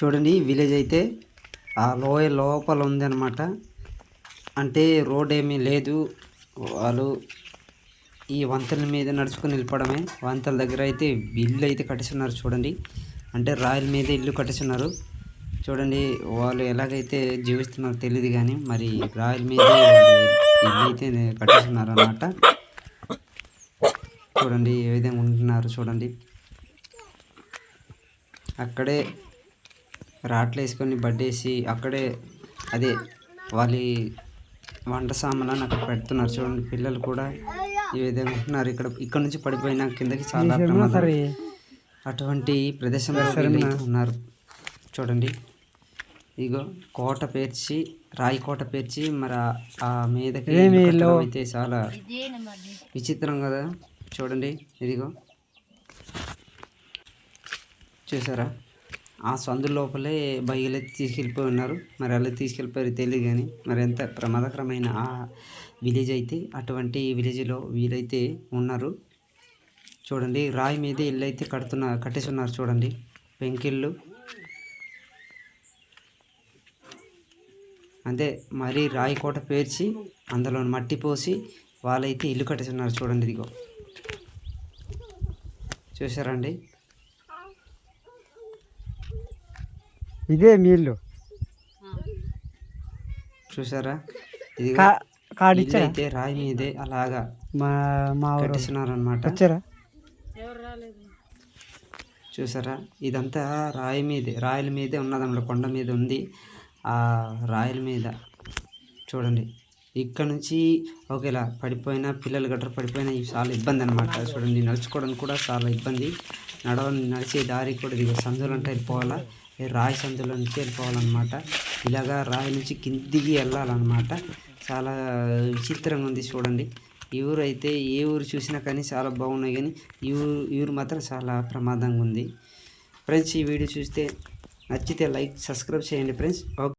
చూడండి విలేజ్ అయితే ఆ లోయ లోపల ఉందన్నమాట. అంటే రోడ్ ఏమీ లేదు. వాళ్ళు ఈ వంతెన మీద నడుచుకుని వెళ్ళిపోవడమే వంతెల దగ్గర అయితే ఇల్లు అయితే కట్టిస్తున్నారు చూడండి. అంటే రాయల మీద ఇల్లు కట్టిస్తున్నారు. చూడండి వాళ్ళు ఎలాగైతే జీవిస్తున్నారో తెలియదు కానీ మరి రాయల మీద ఇల్లు అయితే కట్టిస్తున్నారు అన్నమాట చూడండి ఏ విధంగా ఉంటున్నారు చూడండి. అక్కడే రాట్లు వేసుకొని బడ్డేసి అక్కడే అదే వాళ్ళ వంట సామాన్లను అక్కడ పెడుతున్నారు చూడండి పిల్లలు కూడా. ఈ విధంగా ఉంటున్నారు ఇక్కడ ఇక్కడ నుంచి పడిపోయిన కిందకి చాలా ప్రమాదం. అటువంటి ప్రదేశంలో ఉన్నారు. చూడండి. ఇగో కోట పేర్చి రాయి కోట పేర్చి మరి ఆ- మీదకి అయితే చాలా విచిత్రం కదా. చూడండి. ఇదిగో. చూసారా? ఆ సందు లోపలే బయలుకి తీసుకెళ్ళిపోయి ఉన్నారు మరి అలా తీసుకెళ్ళిపోయారు తెలియదు కానీ మరి ఎంత ప్రమాదకరమైన ఆ విలేజ్ అయితే అటువంటి విలేజ్లో వీలైతే ఉన్నారు. చూడండి రాయి మీద ఇల్లు అయితే కడుతున్న కట్టేసి ఉన్నారు చూడండి. పెంకిళ్ళు అంటే మరీ రాయి కోట పేర్చి అందులో మట్టి పోసి వాళ్ళైతే ఇల్లు కట్టేసి ఉన్నారు చూడండి ఇదిగో. చూసారండి ఇదే ఇల్లు చూసారా? ఇది కా- కార్డు ఇచ్చారా అయితే రాయి మీదే అలాగా మా మా ఊరు కట్టేస్తున్నారు అనమాట వచ్చారా చూసారా? ఇదంతా రాయి మీదే రాయల మీదే ఉన్నదన్నమాట కొండ మీద ఉంది ఆ రాయల మీద. చూడండి ఇక్కడ నుంచి ఒకేలా పడిపోయిన పిల్లలు గట్రా పడిపోయినా చాలా ఇబ్బంది అనమాట చూడండి నడుచుకోవడానికి కూడా చాలా ఇబ్బంది. నడవ నడిచే దారి కూడా ఇది సందులు అంటే వెళ్ళిపోవాలా? రాయి సందుల నుంచి వెళ్ళిపోవాలన్నమాట. ఇలాగా రాయి నుంచి కిందికి వెళ్ళాలన్నమాట. చాలా విచిత్రంగా ఉంది చూడండి. ఈ ఊరు అయితే ఏ ఊరు చూసినా కానీ చాలా బాగున్నాయి కానీ ఈ ఊరు ఈ ఊరు మాత్రం చాలా ప్రమాదంగా ఉంది. ఫ్రెండ్స్ ఈ వీడియో చూస్తే నచ్చితే లైక్ సబ్స్క్రైబ్ చేయండి ఫ్రెండ్స్. ఓకే.